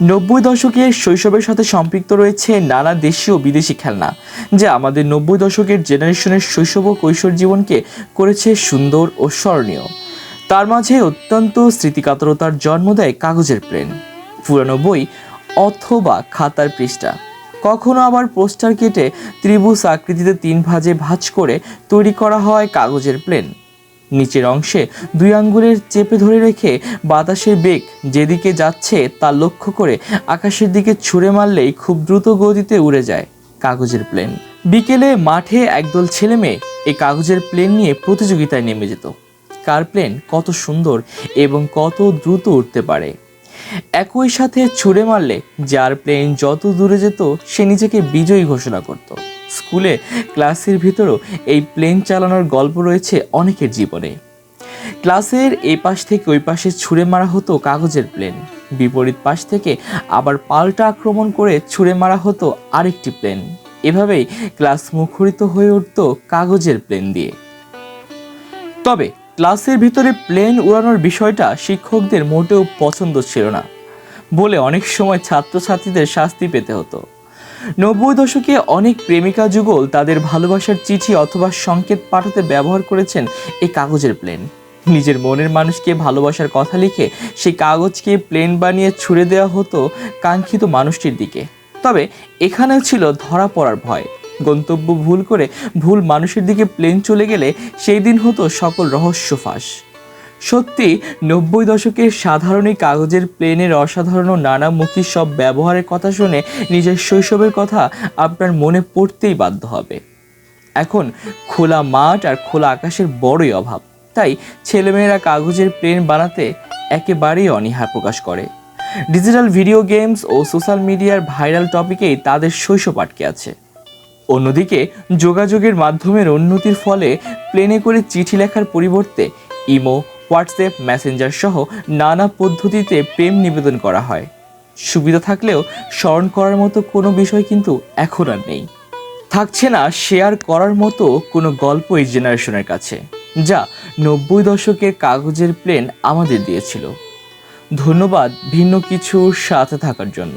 নব্বই দশকের শৈশবের সাথে সম্পৃক্ত রয়েছে নানা দেশীয় ও বিদেশি খেলনা, যা আমাদের নব্বই দশকের জেনারেশনের শৈশব ও কৈশোর জীবনকে করেছে সুন্দর ও স্মরণীয়। তার মাঝে অত্যন্ত স্মৃতিকাতরতার জন্ম দেয় কাগজের প্লেন পুরানো বই অথবা খাতার পৃষ্ঠা। কখনো আবার পোস্টার কেটে ত্রিভুজ আকৃতিতে তিন ভাঁজে ভাঁজ করে তৈরি করা হয় কাগজের প্লেন। নিচের অংশে দুই আঙ্গুলের চেপে ধরে রেখে বাতাসের বেগ যেদিকে যাচ্ছে তা লক্ষ্য করে আকাশের দিকে ছুঁড়ে মারলেই খুব দ্রুত গতিতে উড়ে যায় কাগজের প্লেন। বিকেলে মাঠে একদল ছেলে মেয়ে এই কাগজের প্লেন নিয়ে প্রতিযোগিতায় নেমে যেত। কার প্লেন কত সুন্দর এবং কত দ্রুত উঠতে পারে। একই সাথে ছুঁড়ে মারলে যার প্লেন যত দূরে যেত সে নিজেকে বিজয়ী ঘোষণা করত। স্কুলে, ক্লাসের ভিতরেও এই প্লেন চালানোর গল্প রয়েছে অনেকের জীবনে। ক্লাসের এই পাশ থেকে ওই পাশে ছুঁড়ে মারা হতো কাগজের প্লেন। বিপরীত পাশ থেকে আবার পাল্টা আক্রমণ করে ছুঁড়ে মারা হতো আরেকটি প্লেন। এভাবেই ক্লাস মুখরিত হয়ে উঠত কাগজের প্লেন দিয়ে। তবে ক্লাসের ভিতরে প্লেন উড়ানোর বিষয়টা শিক্ষকদের মোটেও পছন্দ ছিল না বলে অনেক সময় ছাত্রছাত্রীদের শাস্তি পেতে হতো। নব্বই দশকে অনেক প্রেমিকা যুগল তাদের ভালোবাসার চিঠি অথবা সংকেত পাঠাতে ব্যবহার করেছেন এই কাগজের প্লেন। নিজের মনের মানুষকে ভালোবাসার কথা লিখে সেই কাগজকে প্লেন বানিয়ে ছুড়ে দেওয়া হতো কাঙ্ক্ষিত মানুষটির দিকে। তবে এখানেও ছিল ধরা পড়ার ভয়। গন্তব্য ভুল করে ভুল মানুষের দিকে প্লেন চলে গেলে সেই দিন হতো সকল রহস্য ফাঁস। সত্যি, নব্বই দশকের সাধারণ কাগজের প্লেনের অসাধারণ নানামুখী সব ব্যবহারের কথা শুনে নিজের শৈশবের কথা আপনার মনে পড়তেই বাধ্য হবে। এখন খোলা মাঠ আর খোলা আকাশের বড়ই অভাব। তাই ছেলেমেয়েরা কাগজের প্লেন বানাতে একেবারেই অনীহা প্রকাশ করে। ডিজিটাল ভিডিও গেমস ও সোশ্যাল মিডিয়ার ভাইরাল টপিকেই তাদের শৈশব আটকে আছে। অন্যদিকে, যোগাযোগের মাধ্যমের উন্নতির ফলে প্লেনে করে চিঠি লেখার পরিবর্তে ইমো হোয়াটসঅ্যাপ, মেসেঞ্জার সহ নানা পদ্ধতিতে প্রেম নিবেদন করা হয়। সুবিধা থাকলেও স্মরণ করার মতো কোনো বিষয় কিন্তু এখন আর নেই। থাকছে না শেয়ার করার মতো কোনো গল্প এই জেনারেশনের কাছে, যা নব্বই দশকের কাগজের প্লেন আমাদের দিয়েছিল। ধন্যবাদ ভিন্ন কিছুর সাথে থাকার জন্য।